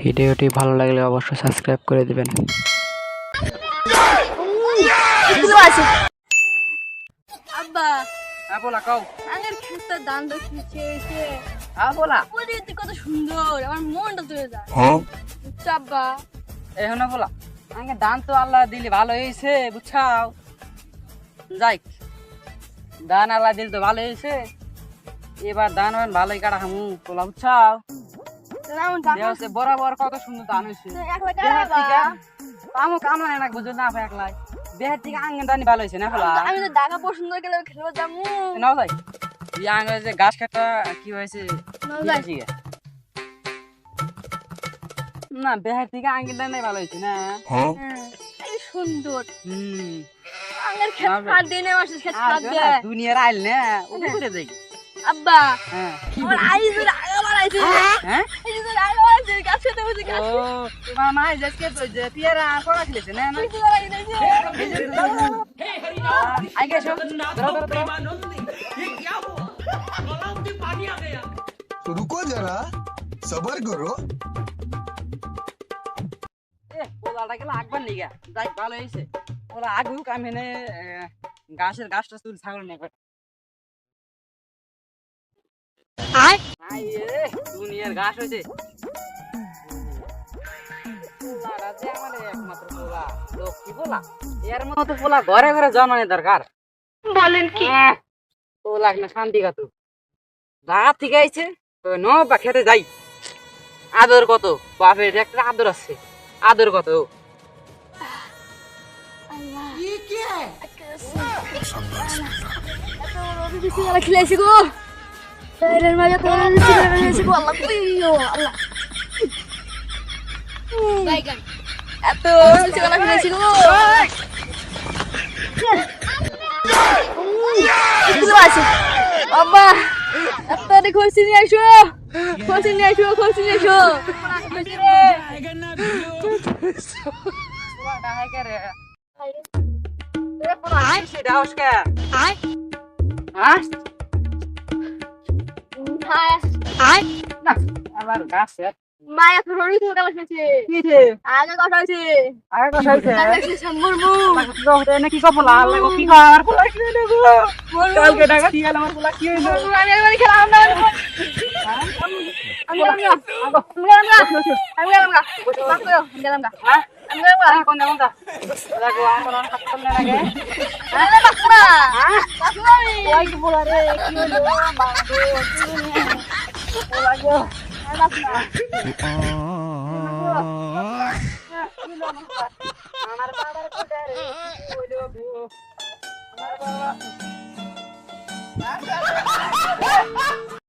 ভিডিওটি ভালো লাগলে অবশ্যই সাবস্ক্রাইব করে দেবেন। আব্বা। হ্যাঁ বলা কও। দান এসে হ্যাঁ বলা। কত সুন্দর। আমার মনটা যায়। আব্বা? এই বলা। দান তো আল্লাহ দিলে ভালো হয়েছে বুঝছাও? যাই। দান আল্লাহ দিলে তো ভালো হয়েছে। এবার দান ভালোই কাটা হামু তোলা বুঝছাও? বরাবর কত সুন্দর দান হয়েছে। এক লাখ দেহার টাকা থেকে আব্বা। আমও কামলা না বুঝো না একলাই। দেহার থেকে আঙ্গন দানি ভালো হয়েছে না ফলা আমি তো টাকা পছন্দ করে খেলব যাব নাও যাই এই যে গাছ কাটা কি হয়েছে। না দেহার থেকে আঙ্গন দানি ভালো হয়েছে না? হ্যাঁ, সুন্দর। হুম। আগের খেত খাদ দিয়ে নেওয়া খেত খাদ দিয়ে। দুনিয়ার আইল না করে যাই আব্বা হ্যাঁ। আমার আগা বাড়াইছে হ্যাঁ এই যে আগা বাড়াইছে গাছ খেতে বসে ও গাছ তোমার মা যে কে তো যে পিয়ারা পড়া খেলেছে না না খেতে বাড়াইছে এই যে আই গেছো ধরো ধরো ধরো तो रुको जरा सबर करो এ ওলাটা গেলে আগবার নিগা যাই ভালো হয়েছে ওরা আগুক আমি এনে আহ, গাছের গাছটা তুল ছাগল নিয়ে করে দুনিয়ার ঘাস হয়েছে পোলাটা যে আমার একমাত্র পোলা লক্ষ্মী পোলা এর মতো পোলা ঘরে ঘরে জন্মানো দরকার। বলেন কি? পোলা না শান্তি কাতু ন বা খেতে যাই। আদর কত? বাপের একটা আদর আছে। আদর কত? খেলেছি গো। এর মাঝে তো খেলেছি গো আল্লাহ কুইও আল্লাহ এত ছোটবেলা খেলেছি গো কিছু আছে আব্বা এত খোঁজছি নিয়ে আসো খোঁজছি নিয়ে আসো খোঁজছি নিয়ে আসো খোঁজছি রে পোলাটা হাই কে রে এ পোলা হাসি আবার গাছ। মায়া তো রড়ি তো গেল কি রে আগে কথা হয়েছে। আরে কথা হইছে আগে সম্মুর নাকি কো আল্লাহ কি কর পোলা কি হইল গো? কালকে টাকা দিয়ে আমার পোলা কি হইল আমি একবার খেলাম না। আমি আমি গেলাম গা। আমি গেলাম গা। বাস করো আমি গেলাম গা। হ্যাঁ? আমি গেলাম গা কোন কোন তা লাগো আমার হাত করলে লাগে আরে বাস না বাস না ওই কি বলা রে কি হলো বাবা গো বলা গো আরে বাস না আমার বাবার কোটা রে হইল গো আমার বাবা